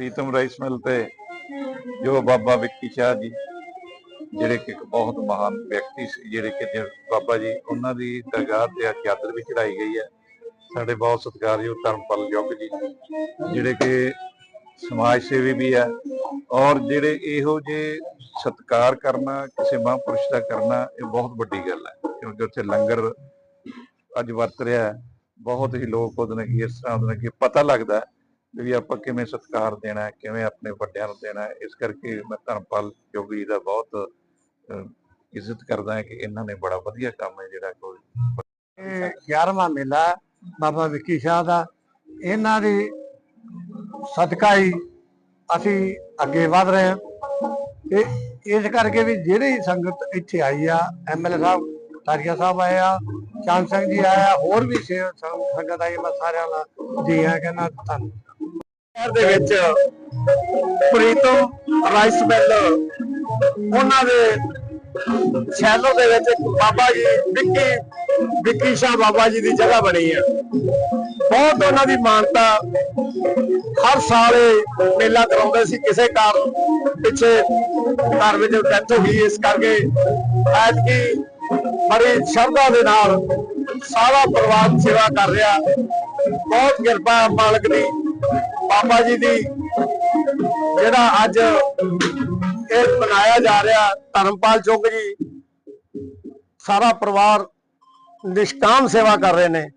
Pritam rice ਮਿਲ ਤੇ ਜੋ ਬਾਬਾ ਵਿੱਕੀ ਸ਼ਾਹ ਜੀ, ਜਿਹੜੇ ਕਿ ਇੱਕ ਬਹੁਤ ਮਹਾਨ ਵਿਅਕਤੀ ਸੀ, ਜਿਹੜੇ ਕਿ ਬਾਬਾ ਜੀ, ਉਹਨਾਂ ਦੀ ਦਰਗਾਹ ਤੇ ਚਾਦਰ ਵੀ ਚੜਾਈ ਗਈ ਹੈ। ਸਾਡੇ ਬਹੁਤ ਸਤਿਕਾਰਯੋਗ ਧਰਮਪਾਲ ਯੁੱਗ ਜੀ, ਜਿਹੜੇ ਕਿ ਸਮਾਜ ਸੇਵੀ ਵੀ ਹੈ ਔਰ ਜਿਹੜੇ ਇਹੋ ਜਿਹੇ ਸਤਿਕਾਰ ਕਰਨਾ, ਕਿਸੇ ਮਹਾਂਪੁਰਸ਼ ਦਾ ਕਰਨਾ, ਇਹ ਬਹੁਤ ਵੱਡੀ ਗੱਲ ਹੈ। ਕਿਉਂਕਿ ਉੱਥੇ ਲੰਗਰ ਅੱਜ ਵਰਤ ਰਿਹਾ ਹੈ। ਬਹੁਤ ਹੀ ਲੋਕ ਉਹਦੇ ਨਾਲ ਕੀ ਇਸ ਤਰ੍ਹਾਂ ਉਹਦੇ ਨਾਲ ਕੀ ਪਤਾ ਲੱਗਦਾ ਵੀ ਆਪਾਂ ਕਿਵੇਂ ਸਤਿਕਾਰ ਦੇਣਾ ਹੈ, ਕਿਵੇਂ ਆਪਣੇ ਵੱਡਿਆਂ ਨੂੰ ਦੇਣਾ ਹੈ, ਇਸ ਕਰਕੇ ਮੈਂ ਧਰਮਪਾਲ ਜੋਗੀ ਦਾ ਬਹੁਤ ਇੱਜ਼ਤ ਕਰਦਾ ਹਾਂ ਕਿ ਇਹਨਾਂ ਨੇ ਬੜਾ ਵਧੀਆ ਕੰਮ ਹੈ ਜਿਹੜਾ ਕੋਈ 11ਵਾਂ ਮੇਲਾ ਬਾਬਾ ਵਿੱਕੀ ਸ਼ਾਹ ਦਾ। ਇਹਨਾਂ ਦੀ ਸਦਕਾ ਹੀ ਅਸੀਂ ਅੱਗੇ ਵਧ ਰਹੇ ਹਾਂ। ਤੇ ਇਸ ਕਰਕੇ ਵੀ ਜਿਹੜੀ ਸੰਗਤ ਇੱਥੇ ਆਈ ਆ ਐਮਐਲਏ ਸਾਹਿਬ, ਤਾਰੀਆ ਸਾਹਿਬ ਆਏ ਆ, ਚਾਂਦ ਸਿੰਘ ਜੀ ਆਇਆ ਹੋਰ ਵੀ ਸੰਗਤ ਆਈ ਮੈਂ ਸਾਰਿਆਂ ਦਾ ਜੀ ਆ ਕਹਿੰਦਾ ਤੁਹਾਨੂੰ ਸ਼ਹਿਰ ਦੇ ਵਿੱਚ ਪ੍ਰੀਤਮ ਰਾਈਸ ਮਿਲ, ਉਹਨਾਂ ਦੇ ਸ਼ੈਲੋ ਦੇ ਵਿੱਚ ਬਾਬਾ ਜੀ, ਵਿੱਕੀ ਵਿੱਕੀ ਸ਼ਾਹ ਬਾਬਾ ਜੀ ਦੀ ਜਗ੍ਹਾ ਬਣੀ ਹੈ। ਬਹੁਤ ਉਹਨਾਂ ਦੀ ਮਾਨਤਾ ਹਰ ਸਾਲ ਮੇਲਾ ਕਰਾਉਂਦੇ ਸੀ। ਕਿਸੇ ਕਾਰਨ ਪਿੱਛੇ ਘਰ ਵਿੱਚ ਡੈਥ ਹੋ ਗਈ ਇਸ ਕਰਕੇ ਐਤਕੀ ਬੜੀ ਸ਼ਰਧਾ ਦੇ ਨਾਲ ਸਾਰਾ ਪਰਿਵਾਰ ਸੇਵਾ ਕਰ ਰਿਹਾ। ਬਹੁਤ ਕਿਰਪਾ ਮਾਲਕ ਦੀ। ਬਾਬਾ ਜੀ ਦੀ ਜਿਹੜਾ ਅੱਜ ਇਹ ਮਨਾਇਆ ਜਾ ਰਿਹਾ ਧਰਮਪਾਲ ਚੁੱਕ ਜੀ, ਸਾਰਾ ਪਰਿਵਾਰ ਨਿਸ਼ਕਾਮ ਸੇਵਾ ਕਰ ਰਹੇ ਨੇ।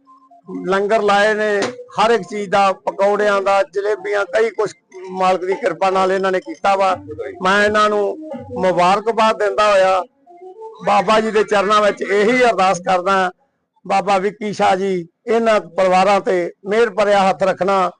ਲੰਗਰ ਲਾਏ ਨੇ, ਹਰ ਇੱਕ ਚੀਜ਼ ਦਾ, ਪਕੌੜਿਆਂ ਦਾ, ਜਲੇਬੀਆਂ, ਕਈ ਕੁਝ ਮਾਲਕ ਦੀ ਕਿਰਪਾ ਨਾਲ ਇਹਨਾਂ ਨੇ ਕੀਤਾ ਵਾ। ਮੈਂ ਇਹਨਾਂ ਨੂੰ ਮੁਬਾਰਕਬਾਦ ਦਿੰਦਾ ਹੋਇਆ। ਬਾਬਾ ਜੀ ਦੇ ਚਰਨਾਂ ਵਿੱਚ ਇਹੀ ਅਰਦਾਸ ਕਰਦਾ ਬਾਬਾ ਵਿੱਕੀ ਸ਼ਾਹ ਜੀ, ਇਹਨਾਂ ਪਰਿਵਾਰਾਂ ਤੇ ਮਿਹਰ ਭਰਿਆ ਹੱਥ ਰੱਖਣਾ।